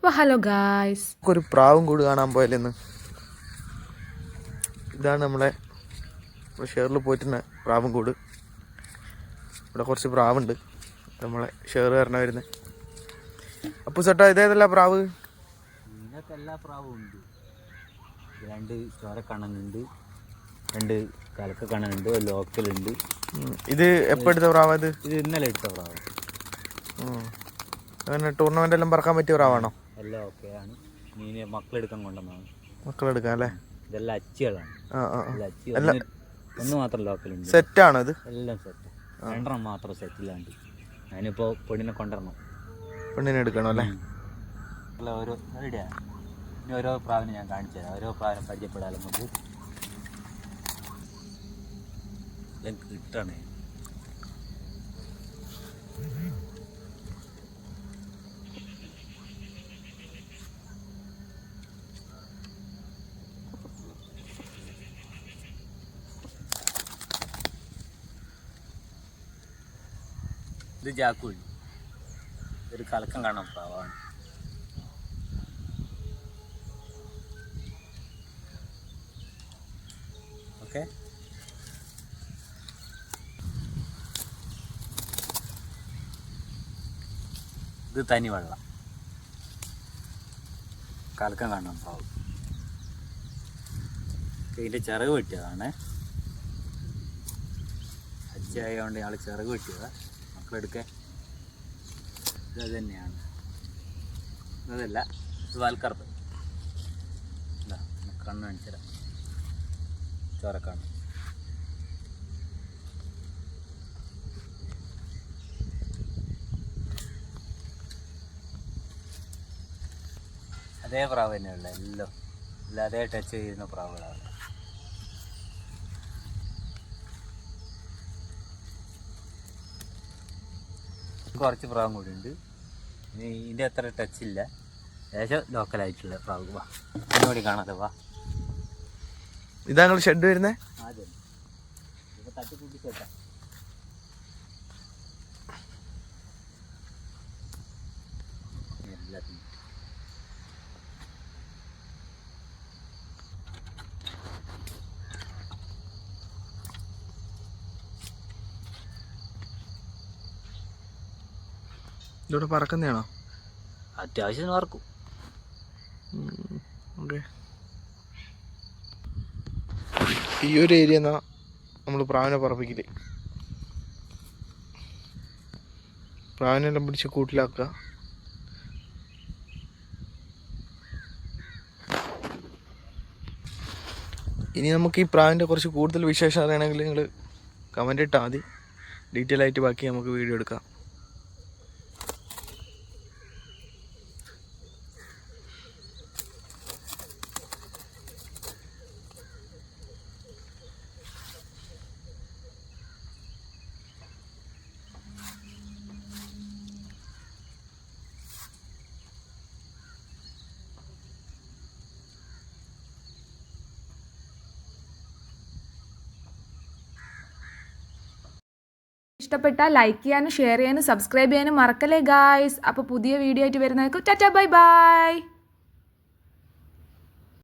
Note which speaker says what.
Speaker 1: അപ്പോൾ hello guys.
Speaker 2: ഒരു പ്രാവും കൂട് കാണാൻ പോയാലെന്ന് ഇതാണ് നമ്മളെ ഷെയറിൽ പോയിട്ടുള്ള പ്രാവും കൂട്. ഇവിടെ കുറച്ച് പ്രാവുണ്ട്. നമ്മളെ ഷെയർ കാരണം വരുന്നത് അപ്പു ചേട്ടാ ഇതേതല്ല പ്രാവ്?
Speaker 3: എല്ലാ പ്രാവും ഉണ്ട്. രണ്ട് ചോരക്കണ്ണനുണ്ട് രണ്ട് കലക്ക കണ്ണനുണ്ട് ഒരു ലോക്കലുണ്ട്.
Speaker 2: ഇത് എപ്പോൾ എടുത്ത പ്രാവ് ഇത്?
Speaker 3: ഇത് ഇന്നലെ എടുത്ത പ്രാവ്.
Speaker 2: അങ്ങനെ ടൂർണമെന്റ് എല്ലാം പറക്കാൻ പറ്റിയ പ്രാവാണോ?
Speaker 3: എല്ലാം ഓക്കെ ആണ് മീനെ മക്കളെടുക്കാൻ കൊണ്ടുവന്നാണ്
Speaker 2: മക്കളെടുക്കാൻ അല്ലേ
Speaker 3: ഇതെല്ലാം അച്ചികളാണ്. എല്ലാം അച്ചി. ഒന്ന് ഒന്ന് മാത്രം ലോക്കലുണ്ട്.
Speaker 2: സെറ്റാണോ ഇത്?
Speaker 3: എല്ലാം സെറ്റ്. രണ്ടെണ്ണം മാത്രം സെറ്റില്ലാണ്ട് ഞാനിപ്പോ പെണ്ണിനെ കൊണ്ടുവരണം.
Speaker 2: പെണ്ണിനെ എടുക്കണം അല്ലേ?
Speaker 3: അല്ല ഓരോ എവിടെയാ ഇനി ഓരോ പ്രാവിനെ ഞാൻ കാണിച്ചു തരാം. ഓരോ പ്രാവിനെ പരിചയപ്പെടാൻ നമുക്ക്. കിട്ടണേ. ഇത് ജാക്കുഴി. ഒരു കലക്കം കാണാൻ പ്രാവാണ് ഓക്കെ. ഇത് തനി വെള്ളം. കലക്കം കാണാൻ പ്രാവ് ഇതിന്റെ ചിറക് വെട്ടിയതാണ്. അച്ഛായതുകൊണ്ട് ഞങ്ങൾ ചിറക് വെട്ടിയതാ. മക്കളെടുക്കാൻ ഇത് തന്നെയാണ് ഇതല്ല ഇത് വാൽക്കറുപ്പ്. കണ്ണ് കാണിച്ചുതരാം. ചോരക്കാണ് അതേ പ്രാവ് തന്നെയുള്ള എല്ലാം. എല്ലാം അതേ ടച്ച് ചെയ്യുന്ന പ്രാവുകളാണ്. കുറച്ച് പ്രാവും കൂടി ഉണ്ട്. ഇതിന്റെ അത്ര ടച്ച് ഇല്ല. ഏകദേശം ലോക്കലായിട്ടുള്ള പ്രാവ്. വാ. എന്നോടി കാണാതെ വാ
Speaker 2: ഇതാ നിങ്ങൾ ഷെഡ്
Speaker 3: ചേട്ടാ എല്ലാത്തിനും.
Speaker 2: ഇതിവിടെ പറക്കുന്നതാണോ?
Speaker 3: അത്യാവശ്യം പറക്കും.
Speaker 2: ഓക്കെ. ഈ ഒരു ഏരിയ എന്നാ നമ്മൾ പ്രാവിനെ പറപ്പിക്കില്ലേ പ്രാവിനെല്ലാം പിടിച്ച് കൂട്ടിലാക്കുക. ഇനി നമുക്ക് ഈ പ്രാവിന്റെ കുറച്ച് കൂടുതൽ വിശേഷം അറിയണമെങ്കിൽ നിങ്ങൾ കമന്റ് ഇട്ടാൽ മതി. ഡീറ്റെയിൽ ആയിട്ട് ബാക്കി നമുക്ക് വീഡിയോ എടുക്കാം.
Speaker 1: ഇഷ്ടപ്പെട്ടാൽ ലൈക്ക് ചെയ്യാനും ഷെയർ ചെയ്യാനും സബ്സ്ക്രൈബ് ചെയ്യാനും മറക്കല്ലേ ഗായ്സ് അപ്പോൾ പുതിയ വീഡിയോ ആയിട്ട് വരുന്നവർക്ക് ടാറ്റാ ബൈ ബൈ